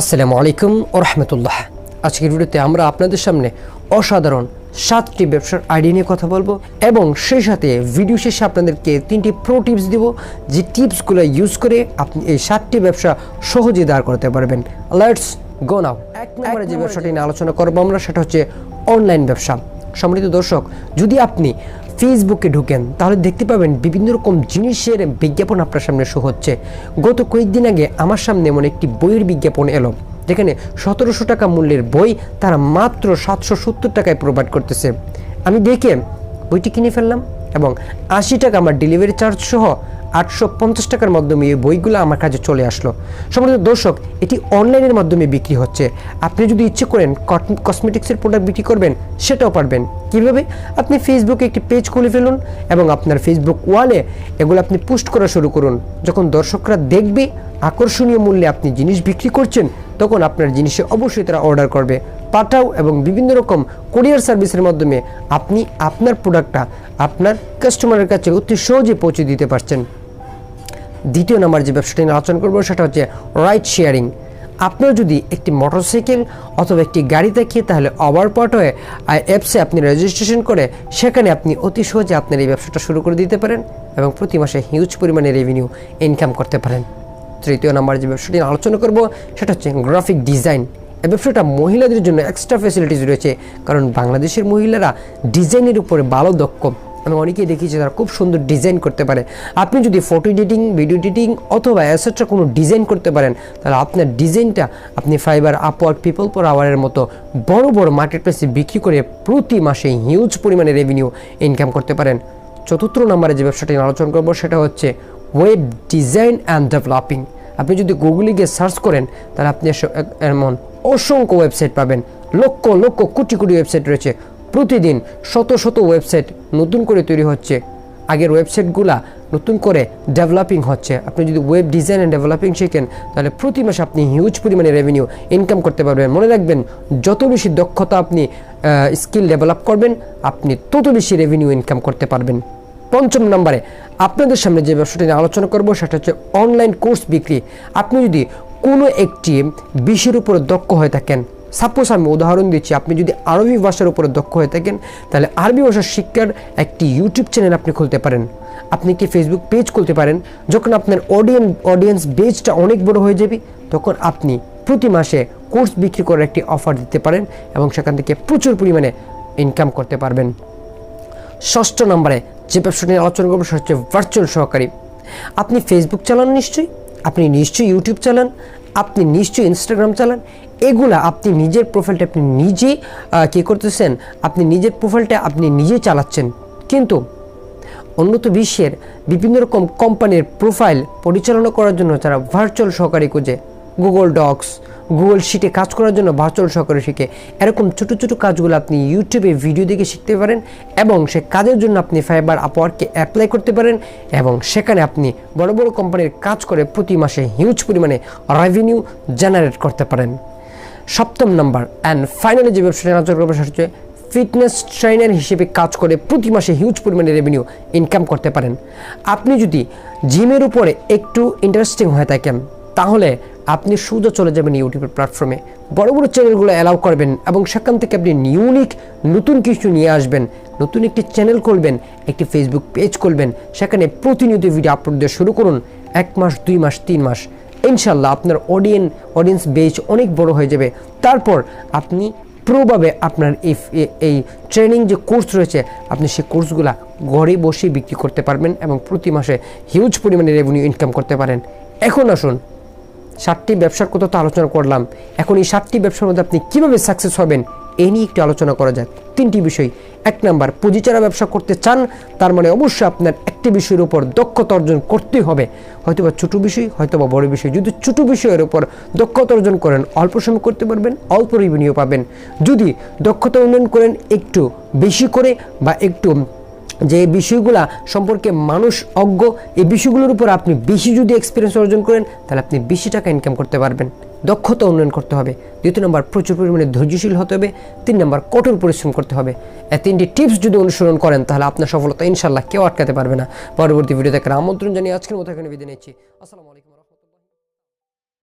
আসসালামু আলাইকুম ও রহমতুল্লাহ। আজকের ভিডিওতে আমরা আপনাদের সামনে অসাধারণ সাতটি ব্যবসার আইডিয়া নিয়ে কথা বলব এবং সেই সাথে ভিডিও শেষে আপনাদেরকে তিনটি প্রো টিপস দিব যে টিপসগুলো ইউজ করে আপনি এই সাতটি ব্যবসা সহজে দাঁড় করতে পারবেন। লেটস গো নাও এক নম্বরে যে ব্যবসাটি নিয়ে আলোচনা করব আমরা সেটা হচ্ছে অনলাইন ব্যবসা। সম্মানিত দর্শক যদি আপনি ফেসবুকে ঢুকেন, তাহলে দেখতে পাবেন বিভিন্ন রকম জিনিসের বিজ্ঞাপন আপনার সামনে শো হচ্ছে। গত কয়েকদিন আগে আমার সামনে এমন একটি বইয়ের বিজ্ঞাপন এলো, যেখানে সতেরোশো টাকা মূল্যের বই তারা মাত্র সাতশো সত্তর টাকায় প্রোভাইড করতেছে। আমি দেখে বইটি কিনে ফেললাম এবং আশি টাকা আমার ডেলিভারি চার্জ সহ আটশো পঞ্চাশ টাকার মাধ্যমে এই বইগুলো আমার কাছে চলে আসলো। সম্মানিত দর্শক, এটি অনলাইনের মাধ্যমে বিক্রি হচ্ছে। আপনি যদি ইচ্ছে করেন কসমেটিক্সের প্রোডাক্ট বিক্রি করবেন, সেটাও পারবেন। কীভাবে? আপনি ফেসবুকে একটি পেজ খুলে ফেলুন এবং আপনার ফেসবুক ওয়ালে এগুলো আপনি পোস্ট করা শুরু করুন। যখন দর্শকরা দেখবে আকর্ষণীয় মূল্যে আপনি জিনিস বিক্রি করছেন, তখন আপনার জিনিসে অবশ্যই তারা অর্ডার করবে। পাঠাও এবং বিভিন্ন রকম কোরিয়ার সার্ভিসের মাধ্যমে আপনি আপনার প্রোডাক্টটা আপনার কাস্টমারের কাছে অতি সহজে পৌঁছে দিতে পারছেন। দ্বিতীয় নাম্বার যে ব্যবসাটি নিয়ে আলোচনা করব, সেটা হচ্ছে রাইড শেয়ারিং আপনার যদি একটি মোটরসাইকেল অথবা একটি গাড়ি দেখে তাহলে ওভারপট হয়ে অ্যাপসে আপনি রেজিস্ট্রেশন করে সেখানে আপনি অতি সহজে আপনার এই ব্যবসাটা শুরু করে দিতে পারেন এবং প্রতি মাসে হিউজ পরিমাণে রেভিনিউ ইনকাম করতে পারেন। তৃতীয় নাম্বার যে ব্যবসাটি নিয়ে আলোচনা করব, সেটা হচ্ছে গ্রাফিক ডিজাইন এই ব্যবসাটা মহিলাদের জন্য এক্সট্রা ফ্যাসিলিটিস রয়েছে, কারণ বাংলাদেশের মহিলারা ডিজাইনের উপরে ভালো দক্ষ। আমি অনেকেই দেখিয়েছি তারা খুব সুন্দর ডিজাইন করতে পারে। আপনি যদি ফটো এডিটিং ভিডিও এডিটিং অথবা অ্যাসেট্রা কোনো ডিজাইন করতে পারেন, তাহলে আপনার ডিজাইনটা আপনি ফাইবার আপওয়ার্ড পিপল পর আওয়ারের মতো বড় বড় মার্কেট প্লেসে বিক্রি করে প্রতি মাসে হিউজ পরিমাণে রেভিনিউ ইনকাম করতে পারেন। চতুর্থ নম্বরে যে ব্যবসাটি আলোচনা করব, সেটা হচ্ছে ওয়েব ডিজাইন অ্যান্ড ডেভেলপিং আপনি যদি গুগলে গিয়ে সার্চ করেন, তাহলে আপনি এমন অসংখ্য ওয়েবসাইট পাবেন। লক্ষ লক্ষ, কোটি কোটি ওয়েবসাইট রয়েছে। প্রতিদিন শত শত ওয়েবসাইট নতুন করে তৈরি হচ্ছে। আগের ওয়েবসাইটগুলা নতুন করে ডেভেলপিং হচ্ছে। আপনি যদি ওয়েব ডিজাইন অ্যান্ড ডেভেলপিং শেখেন, তাহলে প্রতি মাসে আপনি হিউজ পরিমাণে রেভিনিউ ইনকাম করতে পারবেন। মনে রাখবেন, যত বেশি দক্ষতা আপনি স্কিল ডেভেলপ করবেন, আপনি তত বেশি রেভিনিউ ইনকাম করতে পারবেন। পঞ্চম নম্বরে, আপনাদের সামনে যে ব্যবসাটি নিয়ে আলোচনা করব, সেটা হচ্ছে অনলাইন কোর্স বিক্রি। আপনি যদি কোনো একটি বিষয়ের উপর দক্ষ হয়ে থাকেন সাপোজ আমি উদাহরণ দিচ্ছি, আপনি যদি আরবি ভাষার উপরে দক্ষ হয়ে থাকেন, তাহলে আরবি ভাষা শিক্ষার একটি ইউটিউব চ্যানেল আপনি খুলতে পারেন। আপনি কি ফেসবুক পেজ খুলতে পারেন? যখন আপনার অডিয়েন্স অডিয়েন্স বেজটা অনেক বড় হয়ে যাবে, তখন আপনি প্রতি মাসে কোর্স বিক্রি করার একটি অফার দিতে পারেন এবং সেখান থেকে প্রচুর পরিমাণে ইনকাম করতে পারবেন। ষষ্ঠ নম্বরে যে ব্যবসা নিয়ে আলোচনা করব, সেটা হচ্ছে ভার্চুয়াল সহকারী। আপনি ফেসবুক চালান নিশ্চয়ই? আপনি নিশ্চয়ই ইউটিউব চালান? আপনি নিশ্চয়ই ইনস্টাগ্রাম চালান। এগুলা আপনি নিজের প্রোফাইলটা আপনি নিজে কি করতেছেন? আপনি নিজের প্রোফাইলটা আপনি নিজে চালাচ্ছেন। কিন্তু উন্নত বিশ্বের বিভিন্ন রকম কোম্পানির প্রোফাইল পরিচালনা করার জন্য তারা ভার্চুয়াল সহকারী খুঁজে গুগল ডক্স গুগল শিটে কাজ করার জন্য ভার্চুয়াল সহকারী শিখে এরকম ছোটো ছোটো কাজগুলো আপনি ইউটিউবে ভিডিও দেখে শিখতে পারেন এবং সে কাজের জন্য আপনি ফাইবার আপওয়ার্ককে অ্যাপ্লাই করতে পারেন এবং সেখানে আপনি বড় বড় কোম্পানির কাজ করে প্রতি মাসে হিউজ পরিমাণে রেভিনিউ জেনারেট করতে পারেন। সপ্তম নাম্বার অ্যান্ড ফাইনালি যে ব্যবসাটা নজর করব সেটা হচ্ছে ফিটনেস ট্রেনার হিসেবে কাজ করে প্রতি মাসে হিউজ পরিমাণে রেভিনিউ ইনকাম করতে পারেন। আপনি যদি জিমের উপরে একটু ইন্টারেস্টিং হয়ে থাকেন, তাহলে আপনি সোজা চলে যাবেন ইউটিউবের প্ল্যাটফর্মে বড় বড় চ্যানেলগুলো অ্যালাউ করবেন এবং সেখান থেকে আপনি ইউনিক নতুন কিছু নিয়ে আসবেন, নতুন একটি চ্যানেল খুলবেন, একটি ফেসবুক পেজ খুলবেন, সেখানে প্রতিনিয়ত ভিডিও আপলোড দেওয়া শুরু করুন, এক মাস, দুই মাস, তিন মাস। ইনশাল্লাহ আপনার অডিয়েন্স অডিয়েন্স বেজ অনেক বড় হয়ে যাবে। তারপর আপনি প্রোভাবে আপনার এই এই ট্রেনিং যে কোর্স রয়েছে, আপনি সেই কোর্সগুলো ঘরে বসে বিক্রি করতে পারবেন এবং প্রতি মাসে হিউজ পরিমাণে রেভিনিউ ইনকাম করতে পারেন। এখন আসুন সাতটি ব্যবসার কথা তো আলোচনা করলাম। এখন এই সাতটি ব্যবসার মধ্যে আপনি কীভাবে সাকসেস হবেন? এই নিয়ে একটু আলোচনা করা যাক। তিনটি বিষয়। এক নাম্বার পুঁজিচারা ব্যবসা করতে চান, তার মানে অবশ্যই আপনার একটি বিষয়ের উপর দক্ষতা অর্জন করতেই হবে। হয়তোবা ছোটো বিষয়, হয়তোবা বড় বিষয়। যদি ছোটো বিষয়ের উপর দক্ষতা অর্জন করেন, অল্প সময় করতে পারবেন, অল্প রেভিনিউ পাবেন। যদি দক্ষতা উন্নয়ন করেন, একটু বেশি করে বা একটু যে বিষয়গুলা সম্পর্কে মানুষ অজ্ঞ, এই বিষয়গুলোর উপর আপনি বেশি যদি এক্সপিরিয়েন্স অর্জন করেন, তাহলে আপনি বেশি টাকা ইনকাম করতে পারবেন। দক্ষতা উন্নয়ন করতে হবে। দ্বিতীয় নম্বর, প্রচুর পরিমাণে ধৈর্যশীল হতে হবে। তিন নম্বর, কঠোর পরিশ্রম করতে হবে। এই তিনটি টিপস যদি অনুসরণ করেন, তাহলে আপনার সফলতা ইনশাল্লাহ কেউ আটকাতে পারবে না। পরবর্তী ভিডিও দেখার আমন্ত্রণ জানিয়ে আজকের মতো এখানে বিদায় নিচ্ছি। আসসালামু আলাইকুম।